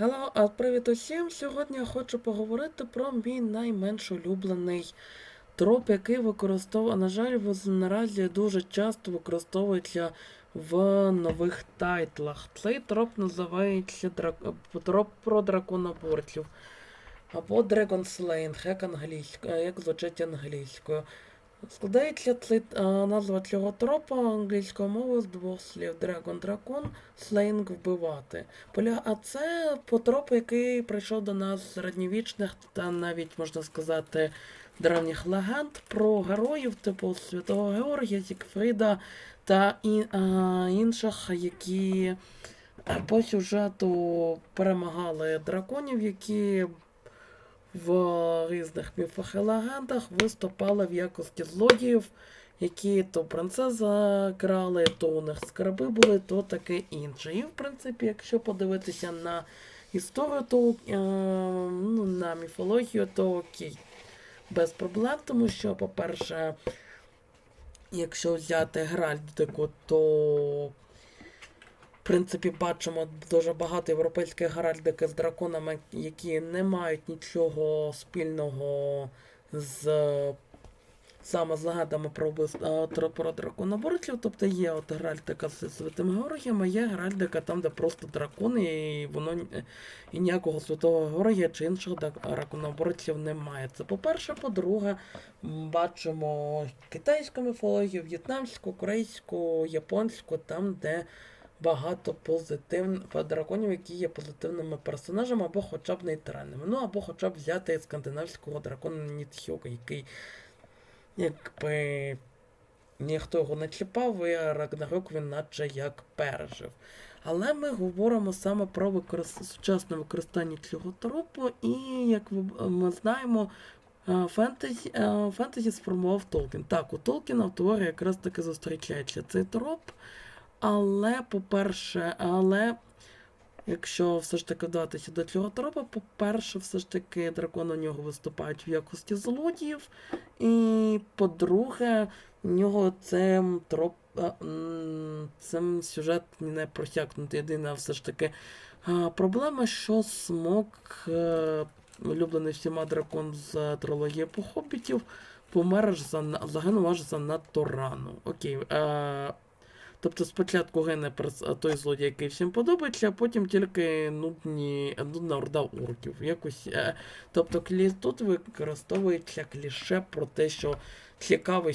Hello, а привіт усім! Сьогодні я хочу поговорити про мій найменш улюблений троп, який використовує, на жаль, наразі дуже часто використовується в нових тайтлах. Цей троп називається драк... троп про драконоборців. Або Dragon Slaying, як англійською, як звучить англійською. Складається цей, назва цього тропа англійською мовою з двох слів Dragon Дракон, Slaying вбивати. А це по тропу, який прийшов до нас з середньовічних та навіть можна сказати древніх легенд про героїв, типу Святого Георгія, Зікфріда та інших, які е, по сюжету перемагали драконів, які в різних міфах і легендах виступали в якості злодіїв, які то принцеса крали, то у них скарби були, то таке інше. І в принципі, якщо подивитися на історію, то е, ну, на міфологію, то окей. Без проблем, тому що, по-перше, якщо взяти Геральдику, то принципі, бачимо дуже багато європейських геральдики з драконами, які не мають нічого спільного з саме з легендами про вбивство про драконоборців. Тобто є от геральдика з Святим Георгієм, а є геральдика там, де просто дракони, і воно і ніякого святого Георгія чи інших драк- драконоборців немає. Це по-перше, по-друге, бачимо китайську міфологію, в'єтнамську, корейську, японську, там, де багато позитивних драконів, які є позитивними персонажами, або хоча б нейтральними. Ну, або хоча б взяти скандинавського дракона Нітхьока, який якби ніхто його не чіпав, і Рагнарок він наче як пережив. Але ми говоримо саме про використ... сучасне використання цього тропу, і як ми знаємо, е, фентезі, е, фентезі сформував Толкін. Так, у Толкіна в творі якраз таки зустрічається цей троп. Але, по-перше, але якщо все ж таки вдатися до цього тропа, по-перше, все ж таки дракони у нього виступають в якості злодіїв. І по-друге, у нього цим троп. Цим сюжет не просякнутий. Єдина все ж таки проблема, що смок, е, улюблений всіма дракон з трилогії по хобітів, помер аж за загинув аж занадто рано. Окей. Е, Тобто спочатку гине той злодій, який всім подобається, а потім тільки нудні, нудна орда орків. Якось, е, тобто тут використовується кліше про те, що цікавий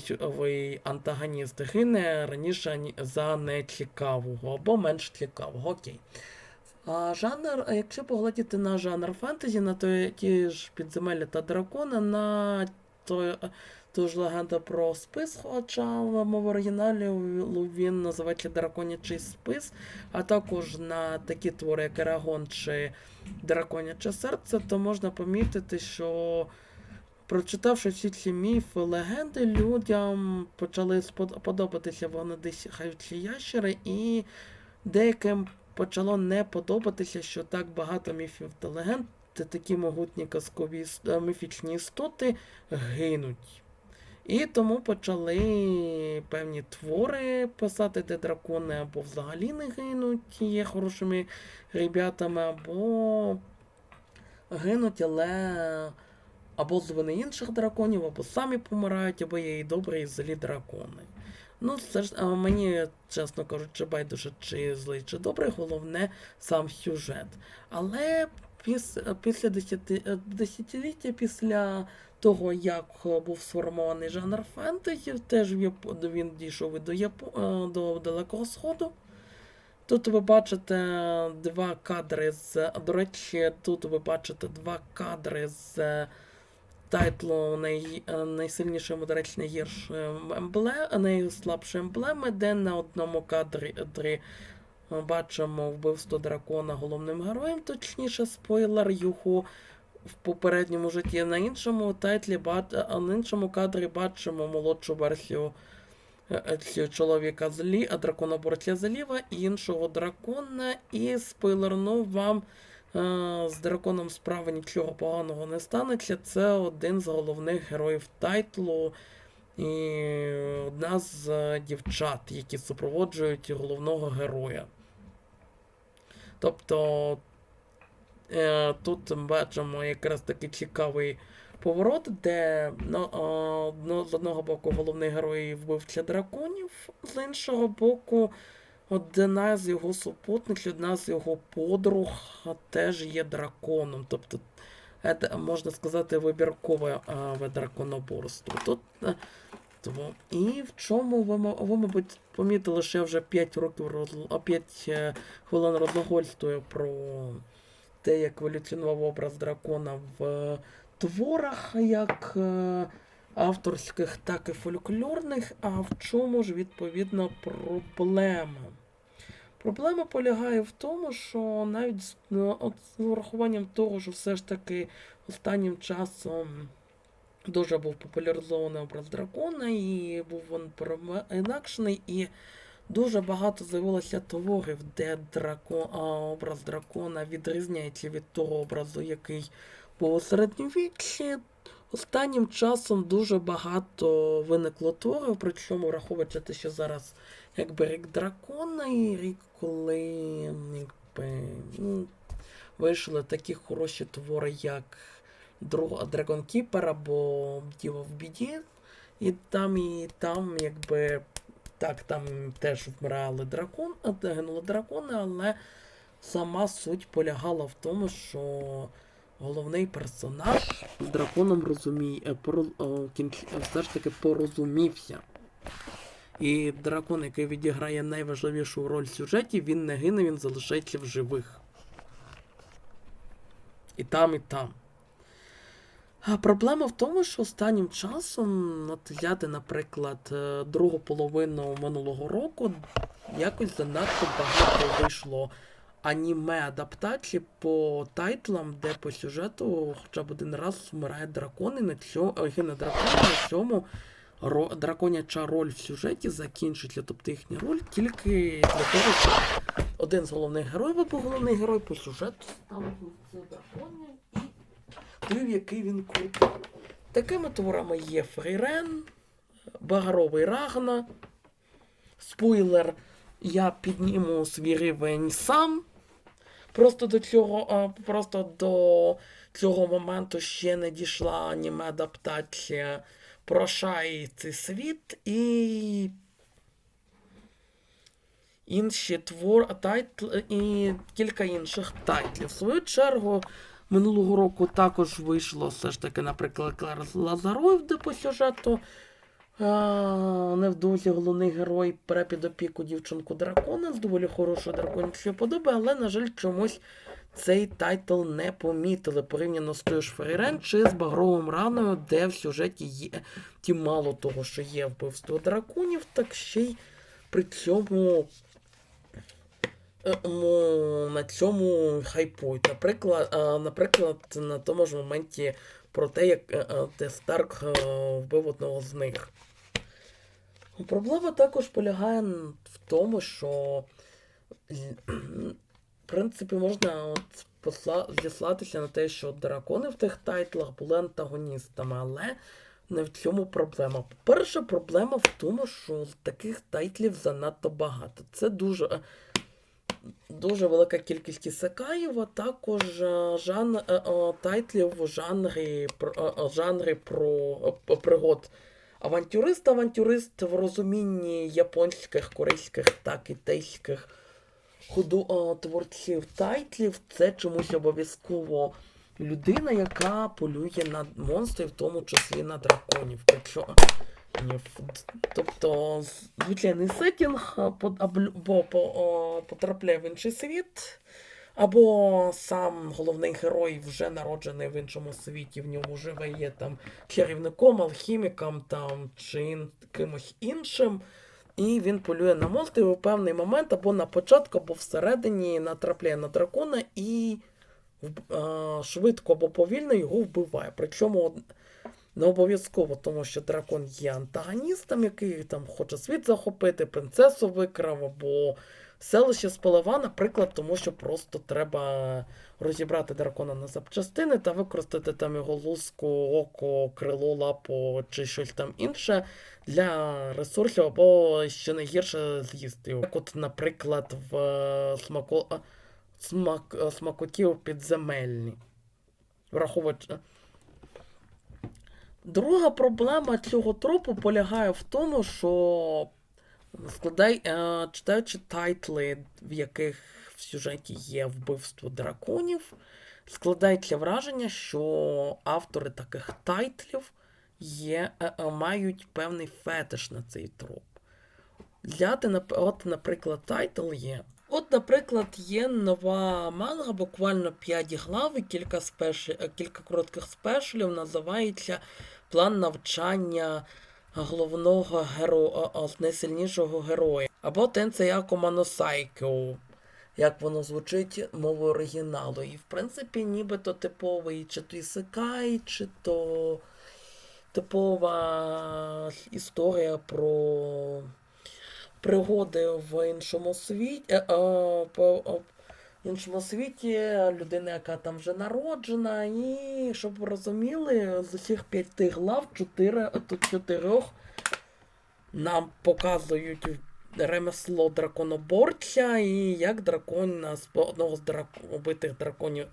антагоніст гине раніше за нецікавого або менш цікавого. Окей. А жанр, якщо поглядіти на жанр фентезі, на той, ті ж підземелля та дракона, на той, ту ж легенда про спис, хоча в оригіналі він називається Драконячий спис, а також на такі твори, як Ерагон чи Драконяче серце, то можна помітити, що прочитавши всі ці міфи, легенди, людям почали подобатися вогнедихаючі ящери, і деяким почало не подобатися, що так багато міфів та легенд, та такі могутні казкові е, міфічні істоти гинуть. І тому почали певні твори писати, де дракони або взагалі не гинуть, є хорошими ребятами, або гинуть, але або з вини інших драконів, або самі помирають, або є і добрі, і злі дракони. Ну, це ж а, мені, чесно кажучи, байдуже, чи злий, чи добрий, головне сам сюжет. Але піс, після е, десятиліття після того, як е, був сформований жанр фентезі, теж він дійшов і до, Япо... е, до Далекого Сходу. Тут ви бачите два кадри з. До речі, тут ви бачите два кадри з е, тайтлу най... е, найсильнішої, до речі, найгіршої емблеми, найслабшої емблеми, де на одному кадрі кадрі ми бачимо вбивство дракона головним героєм, точніше, спойлер його в попередньому житті. На іншому тайтлі на іншому кадрі бачимо молодшу версію е, е, чоловіка злі, а драконоборця зліва, і іншого дракона, і спойлернув вам. Е, З драконом справи нічого поганого не станеться. Це один з головних героїв тайтлу і одна з е, дівчат, які супроводжують головного героя. Тобто е, тут бачимо якраз такий цікавий поворот, де ну, з одного боку головний герой вбивця драконів, з іншого боку, одна з його супутниць, одна з його подруг теж є драконом. Тобто, можна сказати, вибіркове драконоборство. Тут, е, тому, і в чому ви, ви, мабуть, помітили, що я вже 5 років роз, 5 хвилин розглагольствую про те, як еволюціонував образ дракона в творах, як е, авторських, так і фольклорних. А в чому ж відповідно проблема? Проблема полягає в тому, що навіть з, ну, з урахуванням того, що все ж таки останнім часом дуже був популяризований образ дракона, і був він переінакшений, і дуже багато з'явилося творів, де драко, а, образ дракона відрізняється від того образу, який був у середньовіччі. Останнім часом дуже багато виникло творів, причому враховуючи те, що зараз якби рік дракона і рік, коли якби, ну, вийшли такі хороші твори, як Dragon Keeper або Діва в біді. І там, і там, якби. Так, там теж вмирали дракон, гинули дракони, але сама суть полягала в тому, що головний персонаж з драконом розуміє, е, о, кінч- е, все ж таки порозумівся. І дракон, який відіграє найважливішу роль в сюжеті, він не гине, він залишається в живих. І там, і там. А проблема в тому, що останнім часом, от взяти, наприклад, е, другу половину минулого року, якось занадто багато вийшло аніме адаптацій по тайтлам, де по сюжету хоча б один раз вмирає дракон, і на цьому е, гине дракон, на цьому драконяча роль в сюжеті закінчиться. Тобто їхня роль тільки для того, щоб один з головних героїв або головний герой по сюжету став драконом і той, який він крутий. Такими творами є Фрірен, Багровий Рагна. Спойлер, я підніму свій рівень сам. Просто до цього, просто до цього моменту ще не дійшла аніме адаптація Прошай цей світ і інші твор, тайтл, і кілька інших тайтлів. В свою чергу, минулого року також вийшло все ж таки, наприклад, Клер Лазаров, де по сюжету. Невдовзі головний герой бере під опіку дівчинку дракона з доволі хорошою драконячою подоби, але, на жаль, чомусь цей тайтл не помітили порівняно з тою ж Фрірен чи з Багровим раною, де в сюжеті є ті мало того, що є вбивство драконів, так ще й при цьому е, на цьому хайпують. Наприклад, е, наприклад, на тому ж моменті про те, як е, е, де Старк е, вбив одного з них. Проблема також полягає в тому, що в принципі можна от посла... зіслатися на те, що дракони в тих тайтлах були антагоністами, але не в цьому проблема. По-перше, проблема в тому, що таких тайтлів занадто багато. Це дуже. Дуже велика кількість ісекаїв, а також е, жан... е, е, тайтлів в жанрі, про- пригод. Авантюрист, авантюрист в розумінні японських, корейських та китайських ходу творців тайтлів, це чомусь обов'язково людина, яка полює на монстрів, в тому числі на драконів. Тобто, звичайний сетінг по- по- о, потрапляє в інший світ, або сам головний герой вже народжений в іншому світі, в ньому живе є там чарівником, алхіміком там, чи кимось іншим. І він полює на монстрів у певний момент або на початку, або всередині натрапляє на дракона і швидко або повільно його вбиває. Причому не обов'язково, тому що дракон є антагоністом, який там хоче світ захопити, принцесу викрав, або селище спалива, наприклад, тому що просто треба розібрати дракона на запчастини та використати там його луску, око, крило, лапу чи щось там інше для ресурсів, або ще не гірше з'їсти. Як от, наприклад, в е, смако... смак, е, смакотів підземельні. Враховуючи. Друга проблема цього тропу полягає в тому, що складай, е, читаючи тайтли, в яких в сюжеті є вбивство драконів, складається враження, що автори таких тайтлів є, е, е, мають певний фетиш на цей троп. Взяти, от, наприклад, тайтл є. От, наприклад, є нова манга, буквально 5 глав і кілька, спеш... кілька коротких спешелів, називається План навчання головного героя, найсильнішого героя. Або Тенцеяко Маносайкyo, як воно звучить мовою оригіналу. І, в принципі, нібито типовий чи то ісекай, чи то типова історія про пригоди в іншому світі. Е, е, е, іншому світі людина, яка там вже народжена, і щоб ви розуміли, з усіх п'яти глав чотири, тут чотирьох нам показують ремесло драконоборця і як дракон з одного з драк... убитих драконів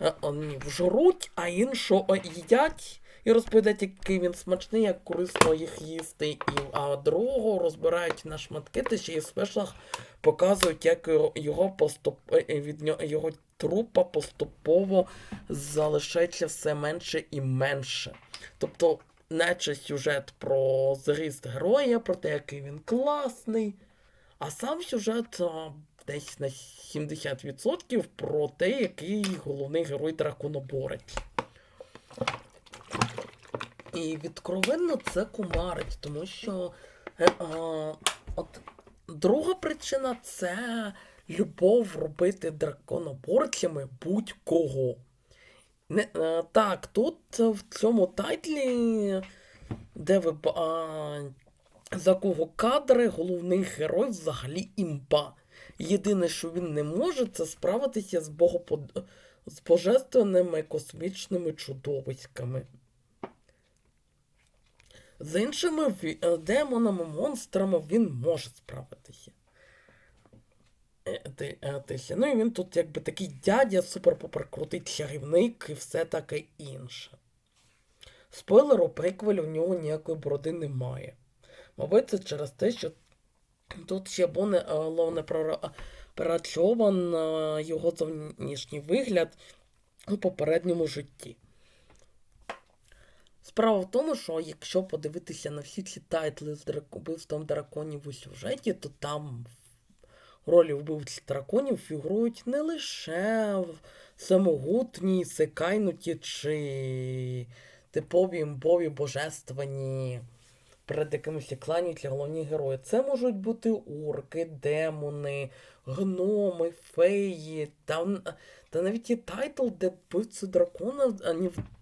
е, е, жруть, а іншого їдять. І розповідають, який він смачний, як корисно їх їсти. І, а другого розбирають на шматки, та ще й в спешлах показують, як його- поступ... е, від нього, його трупа поступово залишається все менше і менше. Тобто, наче сюжет про зріст героя, про те, який він класний, а сам сюжет десь на 70% про те, який головний герой драконоборець. І відкровенно це кумарить, тому що е, а, от друга причина це любов робити драконоборцями будь-кого. Не, е, так, тут в цьому тайтлі, де ви а, за кого кадри, головний герой взагалі імба. Єдине, що він не може, це справитися з, богопод... з божественними космічними чудовиськами. З іншими е, демонами, монстрами він може справитися. Е, е. Ну і він тут якби такий дядя, супер-пупер крутий чарівник і все таке інше. Спойлер, у приквелі у нього ніякої бороди немає. Мабуть, це через те, що тут ще було не, не його зовнішній вигляд у попередньому житті. Справа в тому, що якщо подивитися на всі ці тайтли з вбивством драконів у сюжеті, то там ролі вбивців драконів фігурують не лише самогутні, секайнуті чи типові імбові божественні, перед якими кланяються головні герої. Це можуть бути орки, демони, гноми, феї, та, та навіть є тайтл, де вбивцю дракона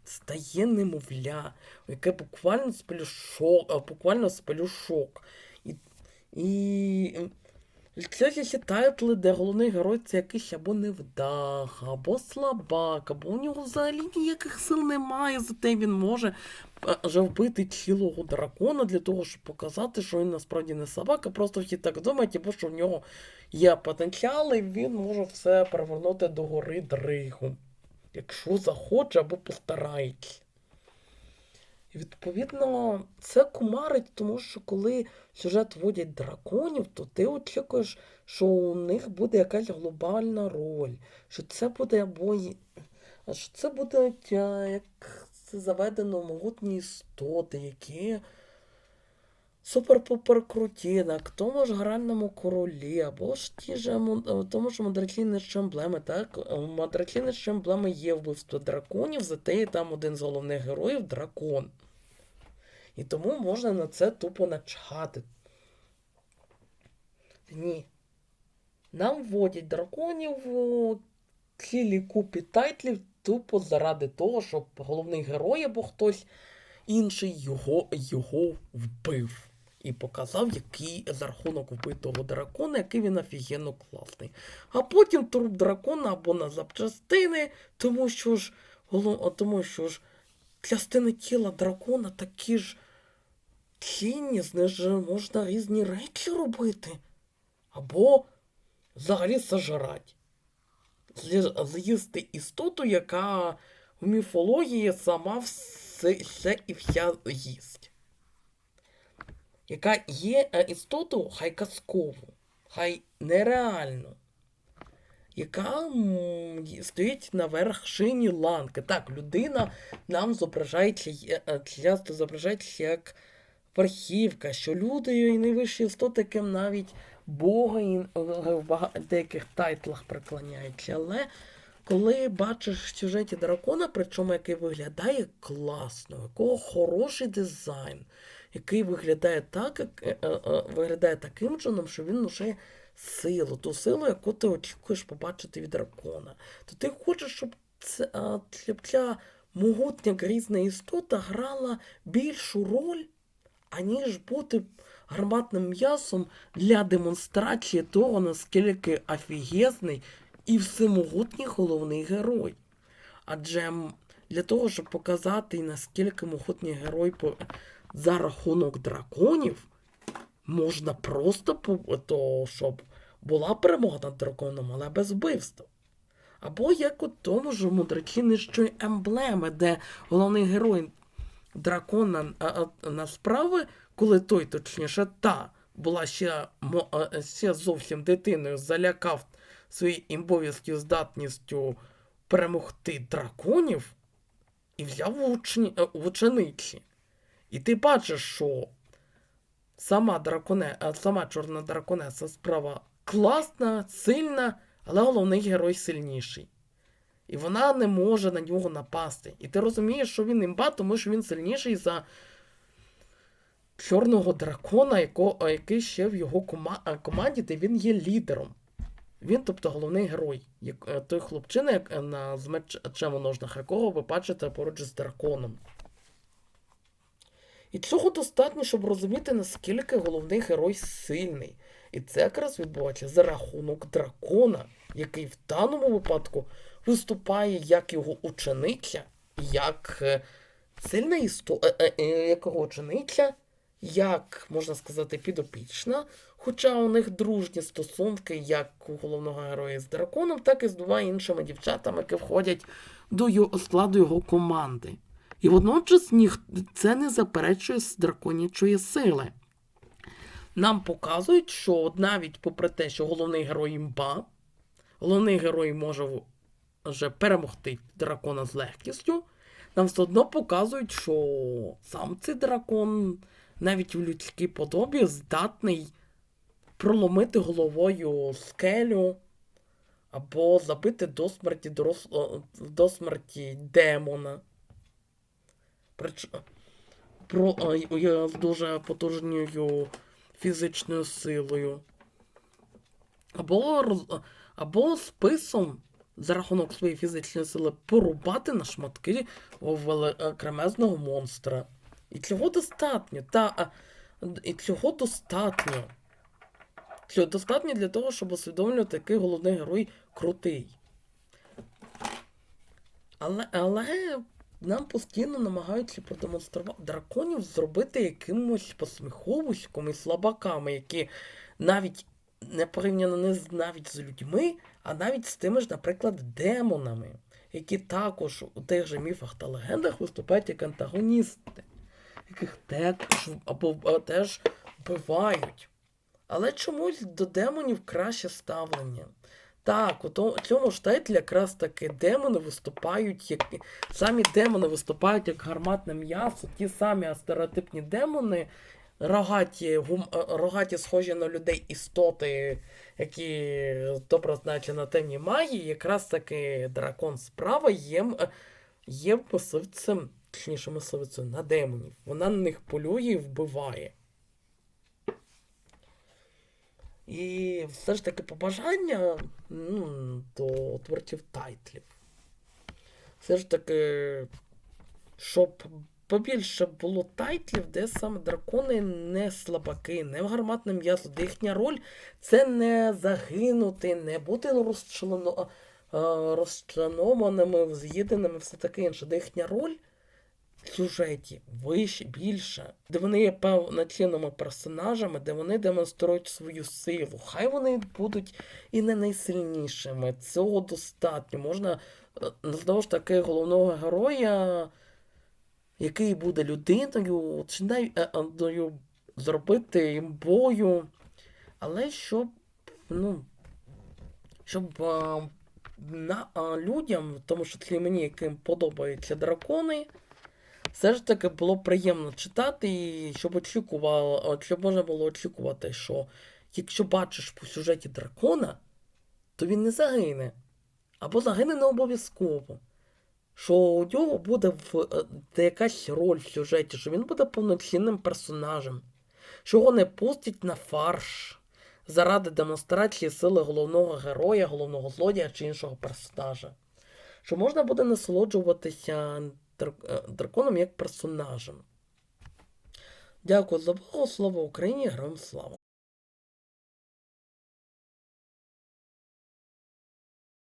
стає немовля, яке буквально спелюшок, буквально спелюшок. І, і це всі тайтли, де головний герой це якийсь або невдах, або слабак, або у нього взагалі ніяких сил немає, зате він може е, вбити цілого дракона для того, щоб показати, що він насправді не слабак, а просто всі так думають, або що в нього є потенціал, і він може все перевернути до гори дригу. Якщо захоче або постарається. І відповідно, це кумарить, тому що коли сюжет вводять драконів, то ти очікуєш, що у них буде якась глобальна роль, що це буде або що це будуть, як це заведено, могутні істоти, які супер-пупер круті, на тому ж гральному королі, або ж ті ж му- тому ж мудреційні емблеми, так? Мудреційні емблеми є вбивство драконів, зате є там один з головних героїв дракон. І тому можна на це тупо начхати. Ні. Нам вводять драконів у цілі купі тайтлів тупо заради того, щоб головний герой або хтось інший його, його вбив. І показав, який за рахунок вбитого дракона, який він офігенно класний. А потім труп дракона або на запчастини, тому що ж, тому що ж частини тіла дракона такі ж цінні, з них же можна різні речі робити. Або взагалі сожрать. з'ї- з'їсти істоту, яка в міфології сама все, все і вся їсть. Яка є е, істоту хай казкову, хай нереальну, яка стоїть на вершині ланки. Так, людина нам зображається, е, часто зображається як верхівка, що люди і найвищі істоти, яким навіть Бога і е, в деяких тайтлах приклоняються. Але коли бачиш в сюжеті дракона, причому який виглядає класно, якого хороший дизайн, який виглядає так, як, е, е, е, виглядає таким чином, що він уже силу, ту силу, яку ти очікуєш побачити від дракона, то ти хочеш, щоб а, ця могутня грізна істота грала більшу роль, аніж бути гарматним м'ясом для демонстрації того, наскільки офігезний і всемогутній головний герой. Адже для того, щоб показати, наскільки могутній герой. За рахунок драконів, можна просто то, щоб була перемога над драконом, але без вбивства. Або як у тому ж мудрачі нижчої емблеми, де головний герой дракона а, а, на справи, коли той, точніше, та була ще, ще зовсім дитиною, залякав своєю імбовістю здатністю перемогти драконів і взяв учні, е, учениці. І ти бачиш, що сама драконе, сама чорна драконеса справа класна, сильна, але головний герой сильніший. І вона не може на нього напасти. І ти розумієш, що він імба, тому що він сильніший за чорного дракона, яко, який ще в його кома, команді, де він є лідером. Він, тобто, головний герой. Як, е, той хлопчина, як, е, на, з якого ви бачите поруч з драконом. І цього достатньо, щоб розуміти, наскільки головний герой сильний. І це якраз відбувається за рахунок дракона, який в даному випадку виступає як його учениця, як е, сильна історія, як його учениця, як, можна сказати, підопічна. Хоча у них дружні стосунки як у головного героя з драконом, так і з двома іншими дівчатами, які входять до його, складу його команди. І водночас це не заперечує драконячої сили. Нам показують, що навіть попри те, що головний герой імба, головний герой може вже перемогти дракона з легкістю, нам все одно показують, що сам цей дракон навіть в людській подобі здатний проломити головою скелю або забити до смерті, дорос... до смерті демона. Прич... Про... й- з дуже потужною фізичною силою. Або, роз... або списом за рахунок своєї фізичної сили порубати на шматки кремезного монстра. І цього достатньо. Та, і цього достатньо. Цього достатньо для того, щоб усвідомлювати, який головний герой крутий. Але, але нам постійно намагаються продемонструвати драконів зробити якимось посміховиськом і слабаками, які навіть не порівняно не навіть з людьми, а навіть з тими ж, наприклад, демонами, які також у тих же міфах та легендах виступають як антагоністи, яких також або теж вбивають. Але чомусь до демонів краще ставлення. Так, у цьому ж якраз таки демони виступають, як самі демони виступають як гарматне м'ясо, ті самі стереотипні демони, рогаті, гум, е, рогаті схожі на людей істоти, які добре знають на темній магії, якраз таки дракон справа є, е, є мисливцем, точніше мисливцем на демонів. Вона на них полює і вбиває. І все ж таки побажання ну, до творців тайтлів. Все ж таки, щоб побільше було тайтлів, де саме дракони не слабаки, не в гарматне м'ясо, де їхня роль це не загинути, не бути розчлено, е, розчленованими, з'їденими, все таке інше. Де їхня роль сюжеті вище, більше, де вони є повноцінними персонажами, де вони демонструють свою силу. Хай вони будуть і не найсильнішими. Цього достатньо. Можна е, знову ж таки головного героя, який буде людиною, чи навіть е, е, зробити імбою. Але щоб, ну, щоб а, на, а, людям, тому числі мені, яким подобаються дракони, все ж таки було приємно читати, і щоб очікувало, щоб можна було очікувати, що якщо бачиш по сюжеті дракона, то він не загине. Або загине не обов'язково. Що у нього буде в, е, де якась роль в сюжеті, що він буде повноцінним персонажем, що його не пустять на фарш заради демонстрації сили головного героя, головного злодія чи іншого персонажа. Що можна буде насолоджуватися драконом як персонажем. Дякую за увагу. Слава Україні! Героям слава!